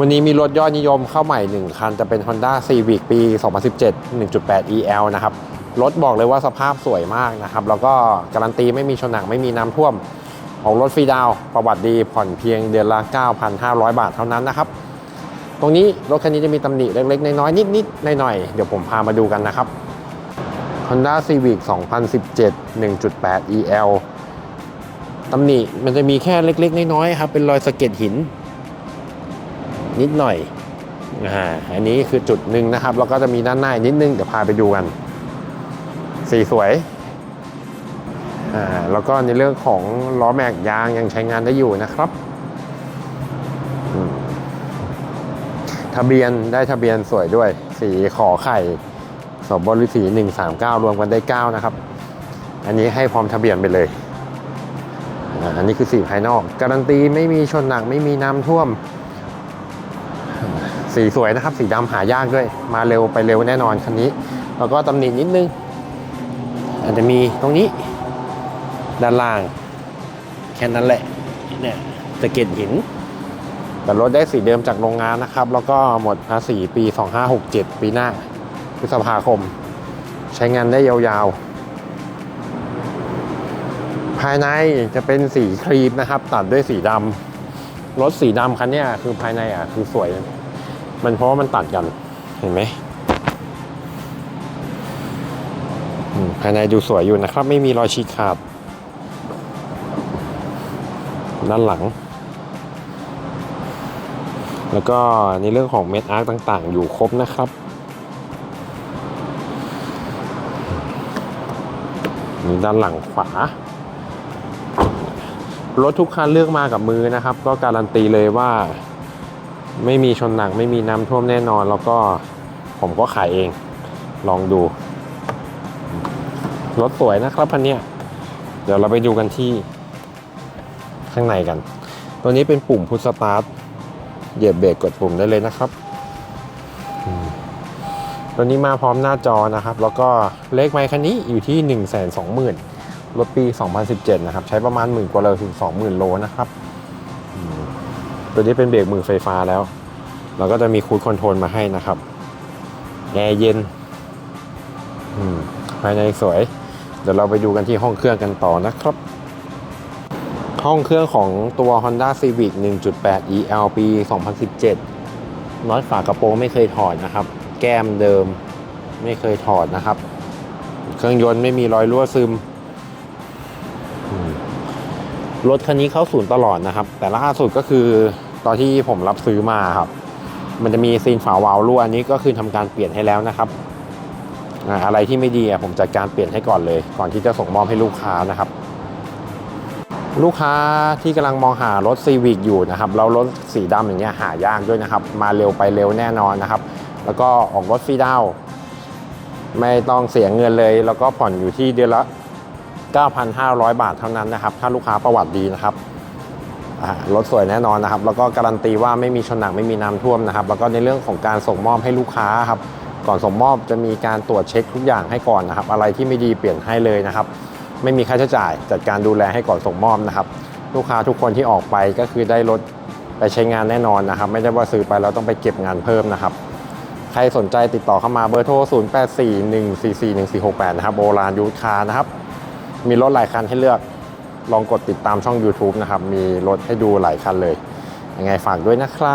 วันนี้มีรถยอดนิยมเข้าใหม่ 1 คันจะเป็น Honda Civic ปี 2017 1.8 EL นะครับ รถบอกเลยว่าสภาพสวยมากนะครับ แล้วก็การันตีไม่มีชนหนักไม่มีน้ำท่วมออกรถฟรีดาว ประวัติดีผ่อนเพียงเดือนละ 9,500 บาทเท่านั้นนะครับ ตรงนี้รถคันนี้จะมีตำหนิเล็ก ๆ น้อยๆนิดๆหน่อยๆเดี๋ยวผมพามาดูกันนะครับ Honda Civic 2017 1.8 EL ตำหนิมันจะมีแค่เล็ก ๆ น้อยๆครับเป็นรอยสะเก็ดหิน นิดหน่อยอ่าอันนี้คือจุดหนึ่งนะครับ แล้วก็จะมีด้านหน้าอีกนิดนึงเดี๋ยวพาไปดูกัน สีสวยอ่าแล้วก็ในเรื่องของล้อแม็กยางยังใช้งานได้อยู่นะครับทะเบียนได้ทะเบียนสวยด้วย สีขอไข่สบบริสี139 รวมกันได้ 9 นะครับ อันนี้ให้พร้อมทะเบียนไปเลยอ่าอันนี้คือสีภายนอก การันตีไม่มีชนหนักไม่มีน้ำท่วม สีสวยนะครับ สีดำหายากด้วย มาเร็วไปเร็วแน่นอนคันนี้ แล้วก็ตำหนินิดนึง อาจจะมีตรงนี้ ด้านล่าง แค่นั้นแหละเนี่ยตะเก็ดหิน แต่รถได้สีเดิมจากโรงงานนะครับ แล้วก็หมดภาษีปี 2567 ปีหน้าพฤษภาคม ใช้งานได้ยาวๆ ภายในจะเป็นสีครีมนะครับ ตัดด้วยสีดำรถสีดำคันนี้คือภายในอะคือสวย มันเพราะว่ามันตัดกัน เห็นไหมภายในดูสวยอยู่นะครับ ไม่มีรอยฉีกขาด ด้านหลัง แล้วก็ในเรื่องของเม็ดอาร์คต่างๆ อยู่ครบนะครับนี่ด้านหลังขวา รถทุกคันเลือกมากับมือนะครับ ก็การันตีเลยว่า ไม่มีชนหนักไม่มีน้ำท่วมแน่นอน แล้วก็ผมก็ขายเองลองดู รถสวยนะครับคันเนี้ยเดี๋ยวเราไปดูกันที่ข้างในกัน ตัวนี้เป็นปุ่มพุทสตาร์ทเหยียบเบรกกดปุ่มได้เลยนะครับ ตัวนี้มาพร้อมหน้าจอนะครับ แล้วก็เลขไมค์คันนี้อยู่ที่ 1 2 0 0 0 0รถปี 2017 นะครับ ใช้ประมาณหมื่นกว่าโลถึง20,000 โลนะครับ ตัวนี้เป็นเบรกมือไฟฟ้าแล้ว เราก็จะมีคูดคอนโทรลมาให้นะครับแอร์เย็นอืมภายในสวย เดี๋ยวเราไปดูกันที่ห้องเครื่องกันต่อนะครับ ห้องเครื่องของตัว Honda Civic 1.8 EL ปี 2017น็อตฝากระโปรงไม่เคยถอดนะครับ แก้มเดิมไม่เคยถอดนะครับ เครื่องยนต์ไม่มีรอยรั่วซึมอืมรถคันนี้เข้าศูนย์ตลอดนะครับ แต่ล่าสุดก็คือ ตอนที่ผมรับซื้อมาครับ มันจะมีซีนฝาวาล์วรั่วอันนี้ก็คือทำการเปลี่ยนให้แล้วนะครับอะไรที่ไม่ดีผมจัดการเปลี่ยนให้ก่อนเลย ก่อนที่จะส่งมอบให้ลูกค้านะครับ ลูกค้าที่กำลังมองหารถ Civic อยู่นะครับแล้วรถสีดำอย่างเงี้ยหายากด้วยนะครับ มาเร็วไปเร็วแน่นอนนะครับ แล้วก็ออกรถฟรีดาวน์ไม่ต้องเสียเงินเลย แล้วก็ผ่อนอยู่ที่เดือนละ 9,500 บาทเท่านั้นนะครับ ถ้าลูกค้าประวัติดีนะครับ รถสวยแน่นอนนะครับ แล้วก็การันตีว่าไม่มีชนหนักไม่มีน้ำท่วมนะครับ แล้วก็ในเรื่องของการส่งมอบให้ลูกค้าครับ ก่อนส่งมอบจะมีการตรวจเช็คทุกอย่างให้ก่อนนะครับ อะไรที่ไม่ดีเปลี่ยนให้เลยนะครับ ไม่มีค่าใช้จ่าย จัดการดูแลให้ก่อนส่งมอบนะครับ ลูกค้าทุกคนที่ออกไปก็คือได้รถไปใช้งานแน่นอนนะครับ ไม่ได้ว่าซื้อไปแล้วต้องไปเก็บงานเพิ่มนะครับ ใครสนใจติดต่อเข้ามาเบอร์โทร 0841441468 นะครับโบราณยูทคาร์นะครับ มีรถหลายคันให้เลือก ลองกดติดตามช่อง YouTube นะครับ มีรถให้ดูหลายคันเลย ยังไงฝากด้วยนะครับ